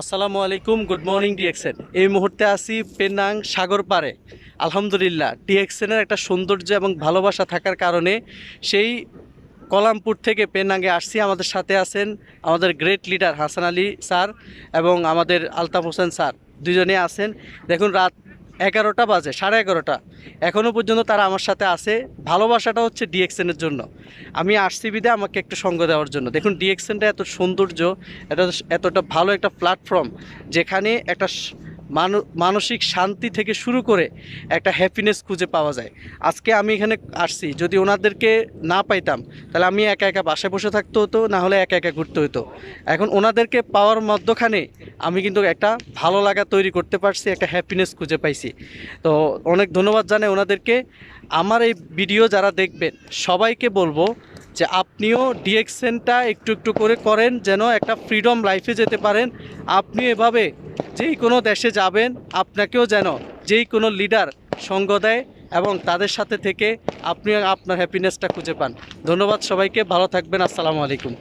আসসালামু আলাইকুম good morning টিএক্সেন এই মুহূর্তে আছি পেনাং সাগর পারে আলহামদুলিল্লাহ টিএক্সেনের একটা সৌন্দর্য এবং ভালোবাসা থাকার কারণে সেই কলামপুর থেকে পেনাঙ্গে আসছি। আমাদের সাথে আছেন আমাদের great leader Hasan Ali sir এবং আমাদের আলতাফ হোসেন স্যার। দুজনে আছেন। দেখুন, রাত এগারোটা বাজে, সাড়ে এগারোটা। এখনও পর্যন্ত তারা আমার সাথে আছে। ভালোবাসাটা হচ্ছে ডিএক্সেনের জন্য। আমি বিদে আমাকে একটু সঙ্গ দেওয়ার জন্য। দেখুন ডিএক্সেনটা এত সৌন্দর্য এটা এতটা ভালো একটা প্ল্যাটফর্ম যেখানে একটা মানসিক শান্তি থেকে শুরু করে একটা হ্যাপিনেস খুঁজে পাওয়া যায়। আজকে আমি এখানে আসছি, যদি ওনাদেরকে না পাইতাম, তাহলে আমি একা একা বাসায় বসে থাকতে হতো, না হলে একা একা ঘুরতে হতো এখন ওনাদেরকে পাওয়ার মধ্যখানে আমি কিন্তু একটা ভালো লাগা তৈরি করতে পারছি, একটা হ্যাপিনেস খুঁজে পাইছি। তো অনেক ধন্যবাদ জানাই ওনাদেরকে। আমার এই ভিডিও যারা দেখবেন, সবাইকে বলব যে আপনিও ডিএক্সেনটা একটু একটু করে করেন যেন একটা ফ্রিডম লাইফে যেতে পারেন। আপনি এভাবে যেই কোনো দেশে যাবেন, আপনাকেও যেন যেই কোনো লিডার সঙ্গ দেয় এবং তাদের সাথে থেকে আপনি আপনার হ্যাপিনেসটা খুঁজে পান। ধন্যবাদ সবাইকে, ভালো থাকবেন, আসসালামু আলাইকুম।